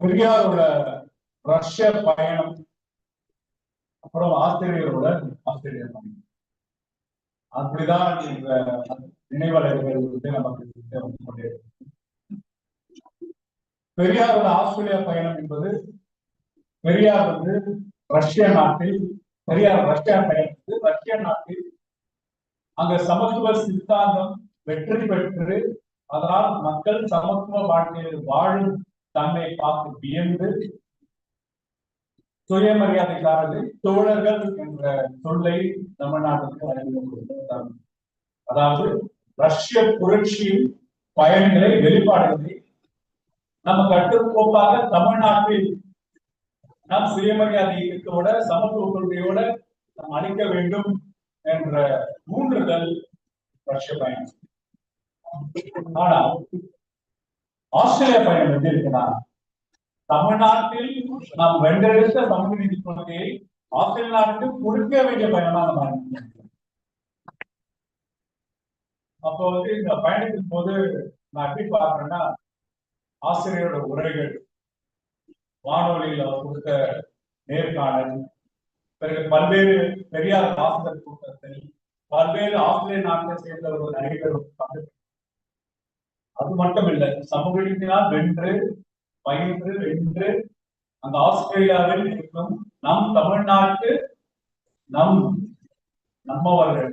பெரியாரோட ரஷ்ய பயணம் அப்புறம் ஆஸ்திரேலியரோட ஆஸ்திரேலிய பயணம். அப்படிதான் இந்த நினைவலைகள் வந்து நமக்கு வந்து கொண்டே பெரியாரோட ஆஸ்திரேலியா பயணம் என்பது பெரியார் வந்து ரஷ்ய நாட்டில் பெரியார் ரஷ்யா பயணித்து ரஷ்ய நாட்டில் அங்க சமத்துவ சித்தாந்தம் வெற்றி பெற்று அதனால் மக்கள் சமத்துவ வாழ்க்கையில் வாழும் தன்னை பார்த்து வியந்து சுயமரியாதைக்காரர்கள் தோழர்கள் என்ற சொல்லை தமிழ்நாட்டுக்கு அறிமுகப்படுத்தார் அதாவது ரஷ்ய புரட்சியின் பயன்களை வெளிப்பாடுகளை நம்ம கட்டுக்கோப்பாக தமிழ்நாட்டில் நாம் சுயமரியாதை இயக்கத்தோட சமத்துவ கொள்கையோட நாம் அளிக்க வேண்டும் என்ற மூன்றுதல் ரஷ்ய பயணம் ஆனால் ஆஸ்திரேலியா பயணம் எப்படி இருக்குன்னா தமிழ்நாட்டில் நாம் வென்றெடுத்த தமிழ் நிதி கொள்கையை ஆஸ்திரேலிய நாட்டுக்கு கொடுக்க வேண்டிய பயணமா நம்ம அப்போ வந்து இந்த பயணத்தின் போது நான் எப்படி பார்க்கறேன்னா ஆசிரியரோட உரைகள் வானொலியில கொடுத்த நேர்காணல் பிறகு பல்வேறு பெரியார் ஆசிரியர் கூட்டத்தில் பல்வேறு ஆஸ்திரேலிய நாட்டை சேர்ந்தவர்கள் அனைவரும் பங்கு அது மட்டும் இல்லை சமூக வென்று பயின்று வென்று அந்த ஆஸ்திரேலியாவில் இருக்கும் நம் தமிழ்நாட்டு நம் நம்மவர்கள்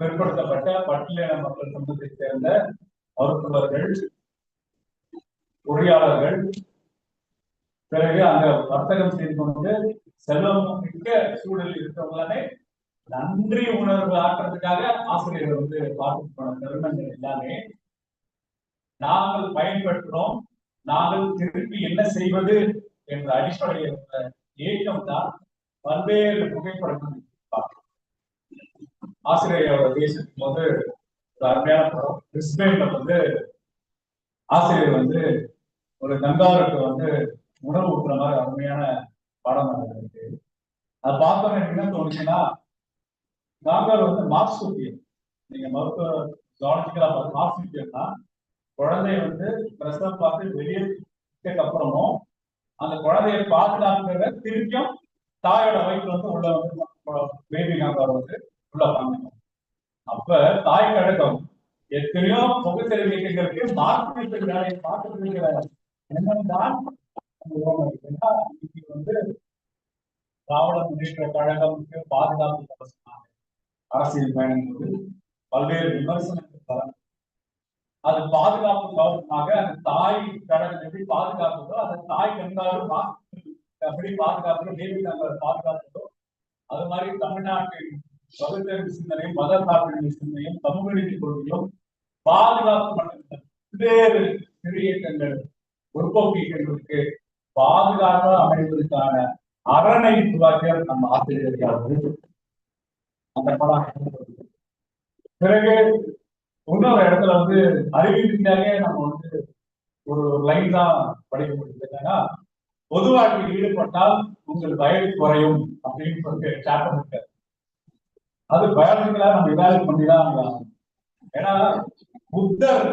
பிற்படுத்தப்பட்ட பட்டியலின மக்கள் சமூகத்தை சேர்ந்த மருத்துவர்கள் பொறியாளர்கள் பிறகு அங்க வர்த்தகம் செய்து கொண்டு செல்வம் மிக்க சூழலில் இருக்கிறவங்களே நன்றி உணர்வு ஆற்றுறதுக்காக ஆசிரியர்கள் வந்து பார்த்து போன தருணங்கள் எல்லாமே நாங்கள் பயன்பெற்றோம் நாங்கள் திருப்பி என்ன செய்வது என்ற அடிப்படையில் ஏக்கம் தான் பல்வேறு புகைப்படங்கள் பார்க்கிறோம். ஆசிரியரோட தேசிக்கும் போது ஒரு அருமையான படம் பிரிஸ்பெயின்ல வந்து ஆசிரியர் வந்து ஒரு கங்காருக்கு வந்து உணவு ஊட்டுற மாதிரி அருமையான படம் அது இருக்கு அதை பார்த்தோன்னே எனக்கு என்ன தோணுச்சுன்னா கங்கார் வந்து மார்க்ஸ் நீங்க மருத்துவ ஜாலஜிக்கலா பார்த்து தான் குழந்தை வந்து பிரசவம் பார்த்து வெளியேட்டதுக்கு அப்புறமும் அந்த குழந்தைய பாதுகாக்கிறத திருப்பியும் தாயோட வயிற்று வந்து உள்ள வந்து பேபி காங்கார் வந்து உள்ள பாங்க அப்ப தாய் கழகம் எத்தனையோ புகைத்தறி இயக்கங்களுக்கு மார்க்சிஸ்ட் வேலையை பார்த்துட்டு இருக்கிற இன்னைக்கு வந்து திராவிட முன்னேற்ற கழகத்துக்கு பாதுகாப்பு அரசியல் பயணம் போது பல்வேறு விமர்சனங்கள் வரும் அது பாதுகாப்பு கவனமாக அந்த தாய் கழகம் எப்படி பாதுகாப்புதோ அந்த தாய் கண்காரும் எப்படி பாதுகாப்பு தேவி கண்கார் பாதுகாப்புதோ அது மாதிரி தமிழ்நாட்டின் பகுத்தறிவு சிந்தனையும் மத சார்பின் சிந்தனையும் சமூக நீதி கொள்கையும் பாதுகாப்பு மட்டும் பல்வேறு சிறு இயக்கங்கள் முற்போக்கு பாதுகாப்பாக அமைவதற்கான அரணை உருவாக்கிய நம்ம ஆசிரியர்கள் அந்த படம் பிறகு இன்னொரு இடத்துல வந்து அறிவியலாக நம்ம வந்து ஒரு லைன் தான் படிக்க முடியுது. என்னன்னா பொது வாழ்க்கையில் ஈடுபட்டால் உங்கள் வயது குறையும் அப்படின்னு சொல்லிட்டு சாப்டர் அது பயாலஜிக்கலா நம்ம இவால்வ் பண்ணி தான் ஆகணும். ஏன்னா புத்தர்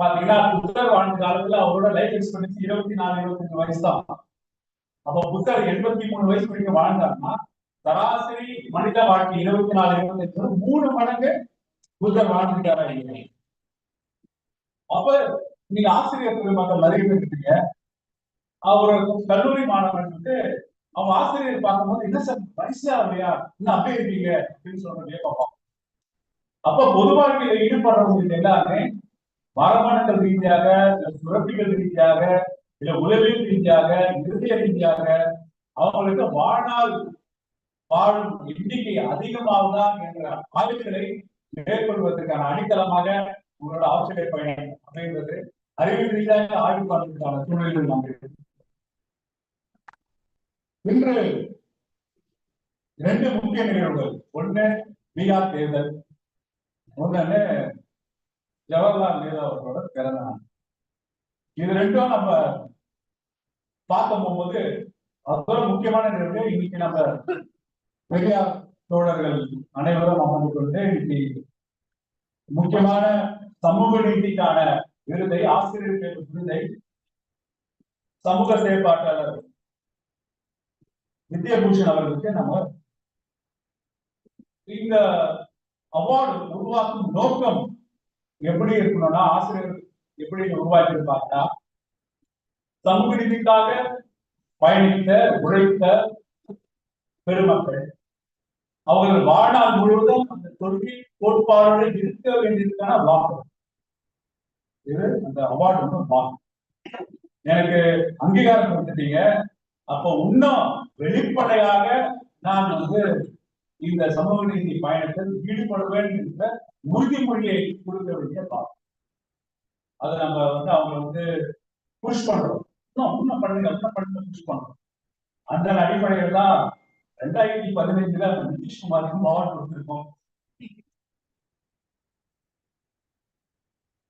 பாத்தீங்கன்னா புத்தர் வாழ்ந்த காலத்துல அவரோட லைஃப் எக்ஸ்பெக்டன்சி இருபத்தி நாலு இருபத்தஞ்சு வயசு தான். அப்ப புத்தர் எண்பத்தி மூணு வயசு வரைக்கும் வாழ்ந்தாருன்னா சராசரி மனித வாழ்க்கை இருபத்தி நாலு இருபத்தஞ்சு மூணு மடங்கு புத்தர் வாழ்ந்துட்டாரா இல்லையா அப்ப நீங்க ஆசிரியர் பெருமக்கள் நிறைய இருக்கீங்க அவர் கல்லூரி மாணவன் வந்து அவன் ஆசிரியர் பார்க்கும்போது என்ன சார் வயசா இல்லையா இன்னும் அப்படியே இருக்கீங்க? அப்படின்னு சொல்றதே பார்ப்போம் அப்ப பொது வாழ்க்கையில ஈடுபடுறவங்க எல்லாமே மரபணுக்கள் ரீதியாக இல்ல சுரப்பிகள் ரீதியாக இல்ல உளவியல் ரீதியாக இருதய ரீதியாக அவங்களுக்கு வாழ்நாள் வாழும் எண்ணிக்கை அதிகமாகுதா என்ற ஆய்வுகளை மேற்கொள்வதற்கான அடித்தளமாக உங்களோட ஆசிரிய பயணம் அமைந்தது. அறிவியல் ரீதியாக ஆய்வு பண்ணுவதற்கான சூழலில் நாம் இன்று இரண்டு முக்கிய நிகழ்வுகள். ஒண்ணு பீகார் தேர்தல் ஒன்னு ஜவஹர்லால் நேரு அவர்களோட பிறந்த நாள் இது ரெண்டும் நம்ம பார்க்க போகும்போது அதோட முக்கியமான நிகழ்வு. இன்னைக்கு நம்ம பெரியார் தோழர்கள் அனைவரும் அமர்ந்து கொண்டு இன்னைக்கு முக்கியமான சமூக நீதிக்கான விருதை ஆசிரியர் தேர்வு விருதை சமூக செயற்பாட்டாளர் வித்யபூஷன் அவர்களுக்கு நம்ம இந்த அவார்டு உருவாக்கும் நோக்கம் எப்படி இருக்கணும்னா ஆசிரியர் எப்படி உருவாக்கி இருப்பாங்கன்னா சமூக நீதிக்காக பயணித்த உழைத்த பெருமக்கள் அவர்கள் வாழ்நாள் முழுவதும் அந்த தொழில் கோட்பாடுகளை இருக்க வேண்டியதுக்கான வாக்கு. இது அந்த அவார்டு வந்து வாக்கு. எனக்கு அங்கீகாரம் கொடுத்துட்டீங்க. அப்போ இன்னும் வெளிப்படையாக நான் வந்து இந்த சமூக நீதி பயணத்தில் ஈடுபடுவேன் என்ற உறுதிமொழியை கொடுக்க வேண்டிய பாவம் அதை நம்ம வந்து அவங்க வந்து புஷ் பண்றோம். இன்னும் இன்னும் பண்ணுங்க இன்னும் பண்ணுங்க புஷ் பண்றோம். அந்த அடிப்படையில் தான் ரெண்டாயிரத்தி பதினைஞ்சுல நிதிஷ்குமாருக்கும் அவார்டு கொடுத்திருக்கோம்.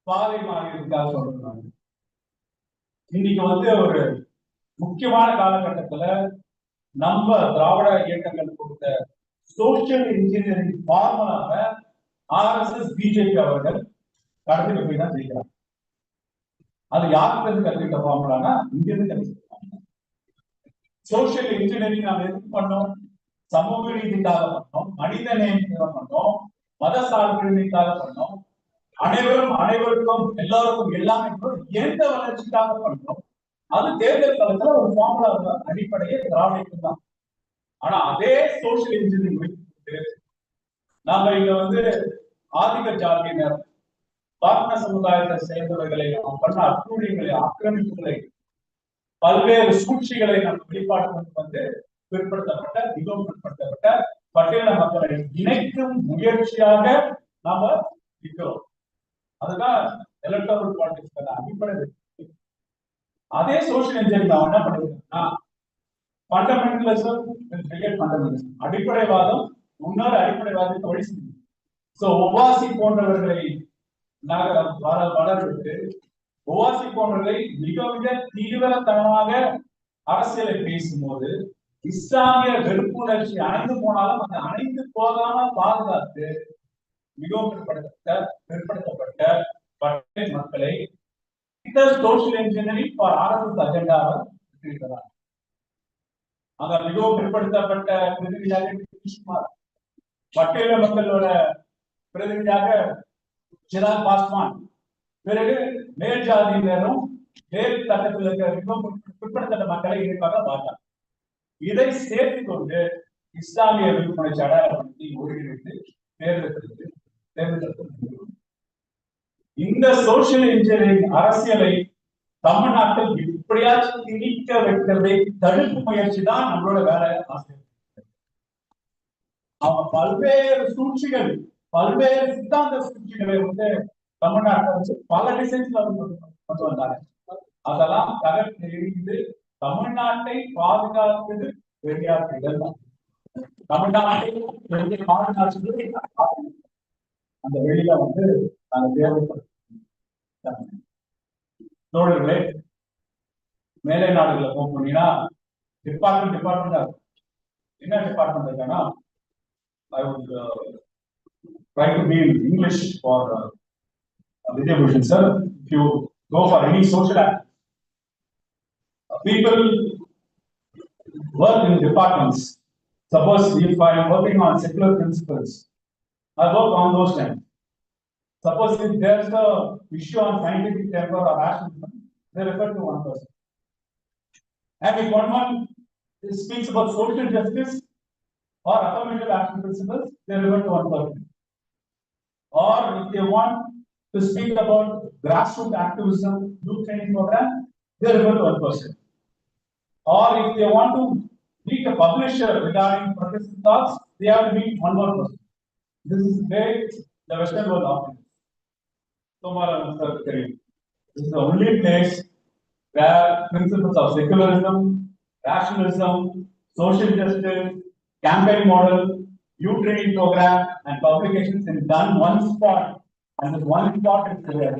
பாதை மாறியதுக்காக சொல்றேன் இன்னைக்கு வந்து ஒரு முக்கியமான காலகட்டத்துல நம்ம திராவிட இயக்கங்கள் கொடுத்த சோசியல் இன்ஜினியரிங் ஃபார்முலாவை ஆர்எஸ்எஸ் பிஜேபி அவர்கள் கடத்திட்டு போய் தான் ஜெயிக்கிறாங்க அது யாருக்கு இருந்து கத்துக்கிட்ட ஃபார்முலானா இங்க இருந்து சோசியல் இன்ஜினியரிங் நாம எதுக்கு பண்ணோம்? சமூக நீதிக்காக பண்ணோம். மனித நேயத்துக்காக பண்ணோம். மத சார்பின்மைக்காக பண்ணோம். அனைவரும் அனைவருக்கும் எல்லாருக்கும் எல்லாமே எந்த வளர்ச்சிக்காக பண்றோம் அது தேர்தல் காலத்துல ஒரு ஃபார்முலா அடிப்படையே திராவிடம் தான். ஆனா அதே சோசியல் இன்ஜினியரிங் நாம இங்க வந்து ஆதிக்க ஜாதியினர் பார்ப்பன சமுதாயத்தை சேர்ந்தவர்களை நாம் பண்ண அட்டூழியங்களை ஆக்கிரமிப்புகளை பல்வேறு சூழ்ச்சிகளை நம் வெளிப்பாட்டுக்கு வந்து பிற்படுத்தப்பட்ட மிகவும் பிற்படுத்தப்பட்ட பட்டியல மக்களை இணைக்கும் முயற்சியாக நாம இருக்கிறோம். அதுதான் எலக்ட்ரல் பாலிடிக்ஸ் அடிப்படை அதே சோசியல் இன்ஜினியரிங் நான் என்ன பண்ணிருக்கேன்னா ஃபண்டமெண்டலிசம் ஃபண்டமெண்டலிசம் அடிப்படைவாதம் முன்னாள் அடிப்படைவாதத்தை ஒழிச்சு சோ ஒவாசி போன்றவர்களை நாங்கள் வள வளர்ந்து ஒவாசி போன்றவர்களை மிக மிக தீவிரத்தனமாக அரசியலை பேசும்போது இஸ்லாமிய வெறுப்புணர்ச்சி அணைந்து போனாலும் அந்த அணைந்து போகாம பாதுகாத்து மிகவும் பிற்படுத்த பிற்படுத்தப்பட்ட மக்களை சோசியல் இன்ஜினியரிங் ஃபார் ஆர்எஸ்எஸ் அஜெண்டாவை இருக்கிறார் அங்க மிகவும் பிற்படுத்தப்பட்ட பிரதிநிதியாக நிதிஷ்குமார் பட்டியல மக்களோட பிரதிநிதியாக சிராக் பாஸ்வான் பிறகு மேல் ஜாதியினரும் மேல் தட்டத்தில் இருக்கிற மிகவும் பிற்படுத்தப்பட்ட மக்களை இணைப்பாக பார்த்தார் இதை சேர்த்து கொண்டு இஸ்லாமிய விற்பனை அடையாளப்படுத்தி ஒருங்கிணைத்து தேர்ந்தெடுத்து தேர்ந்தெடுத்து இந்த சோசியல் இன்ஜினியரிங் அரசியலை தமிழ்நாட்டில் எப்படியாச்சும் திணிக்க வைக்கிறதை தடுப்பு முயற்சி தான் நம்மளோட வேலை ஆசிரியர். அவங்க பல்வேறு சூழ்ச்சிகள் பல்வேறு சித்தாந்த சூழ்ச்சிகளை வந்து தமிழ்நாட்டில் வச்சு பல டிசைன்ஸ்ல கொண்டு வந்தாங்க. அதெல்லாம் தகவல் எரிந்து தமிழ்நாட்டை பாதுகாத்தது பெரியார் தான். தமிழ்நாட்டை பெரிய அந்த வெளியில வந்து நாங்க தேவைப்படுறோம் தோழர்களே மேலை நாடுகளை போனீங்கன்னா டிபார்ட்மெண்ட் டிபார்ட்மெண்ட் என்ன டிபார்ட்மெண்ட் இருக்கானா I would try to be in English for Aditya Bhushan sir, if you go for any social act, people work in departments. Suppose if I am working on secular principles, I work on those lines. Suppose if there's a issue on scientific temper or action, they refer to one person. And if one person speaks about social justice or affirmative action principles, they refer to one person. Or if they want to speak about grassroots activism, youth training program, they refer to one person. Or if they want to meet a publisher regarding progressive thoughts, they have to meet one more person. This is where the Western world operates. Tomorrow, Mr. Karim. This is the only place where principles of secularism, rationalism, social justice, campaign model, youth training program, and publications is done one spot, and this one spot is there.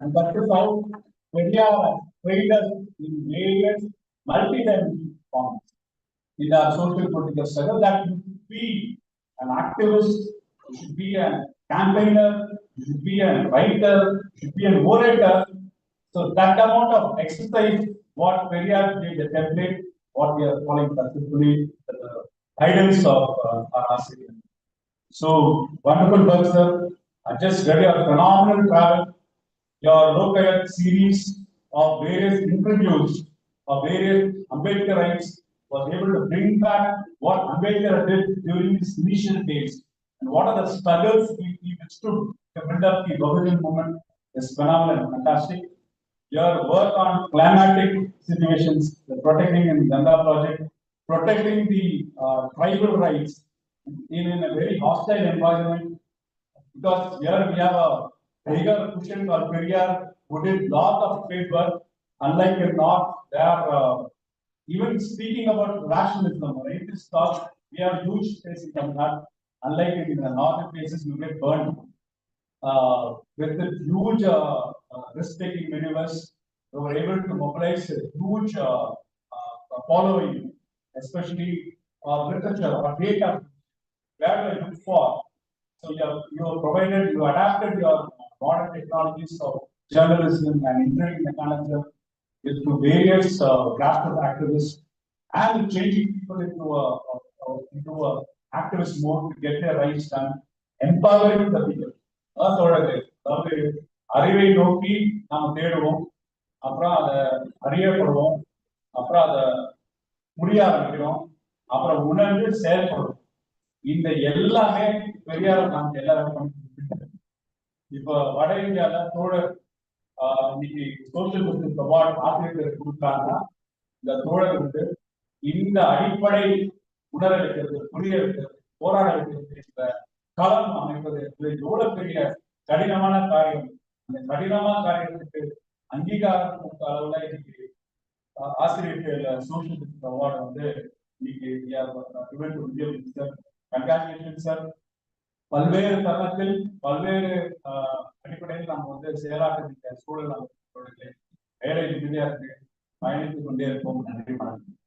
And that is how trained us in various multi-dimensional forms. In our social political struggle, that you should be an activist, you should be a campaigner, you should be a writer, you should be an orator. So that amount of exercise, what Periyar did, the template, what we are calling successfully, the guidance of uh, our ASEAN. So wonderful work, sir. I just read your phenomenal travel, your local series of various interviews of various Ambedkarites was able to bring back what Ambedkar did during his initial days. And what are the struggles he, he withstood to build up the Bahujan movement is phenomenal, and fantastic. Your work on climatic situations, the protecting in Ganga project, protecting the uh, tribal rights in, in a very hostile environment. Because here we have a bigger cushion called Periyar, who did lot of great work. Unlike in North, they are uh, even speaking about rationalism, right? This thought, we have huge space in that. Unlike in the northern places, you get burned. Uh, with the huge, uh, uh, risk-taking maneuvers, they were able to mobilize a huge, uh, uh, following, especially, uh, literature or data Where do I look for? So you have, you have provided, you adapted your modern technologies of journalism and interviewing mechanism with to various uh, grassroots activists and changing people into a, a- a- into a activist mode to get their rights done, empowering the people. அதான் சொல்றது அதாவது அறிவை நோக்கி நாம தேடுவோம் அப்புறம் அதை அறியப்படுவோம் அப்புறம் அதை புரிய ஆரம்பிக்கிறோம் அப்புறம் உணர்ந்து செயல்படுவோம் இந்த எல்லாமே பெரியார நமக்கு எல்லாரும் இப்ப வட இந்தியால தோழர் ஆஹ், இன்னைக்கு சோசியல் ஜஸ்டிஸ் அவார்டு ஆசிரியர்கள் கொடுத்தாங்கன்னா இந்த தோழர் வந்து இந்த அடிப்படை உணர வைக்கிறது புரிய வைக்கிறது போராட வைக்கிறது இந்த களம் அமைப்பது என்பது எவ்வளவு பெரிய கடினமான காரியம். அந்த கடினமான காரியத்துக்கு அங்கீகாரம் கொடுத்த அளவுல இன்னைக்கு ஆசிரியர்கள் சோசியல் ஜஸ்டிஸ் அவார்டு வந்து இன்னைக்கு கங்க்ராச்சுலேஷன் சார். பல்வேறு தரத்தில் பல்வேறு ஆஹ், அடிப்படையில் நம்ம வந்து செயலாற்ற சூழல் வேலை மிகுதியா இருக்கு பயணித்துக் கொண்டே இருப்போம். நன்றி வணக்கம்.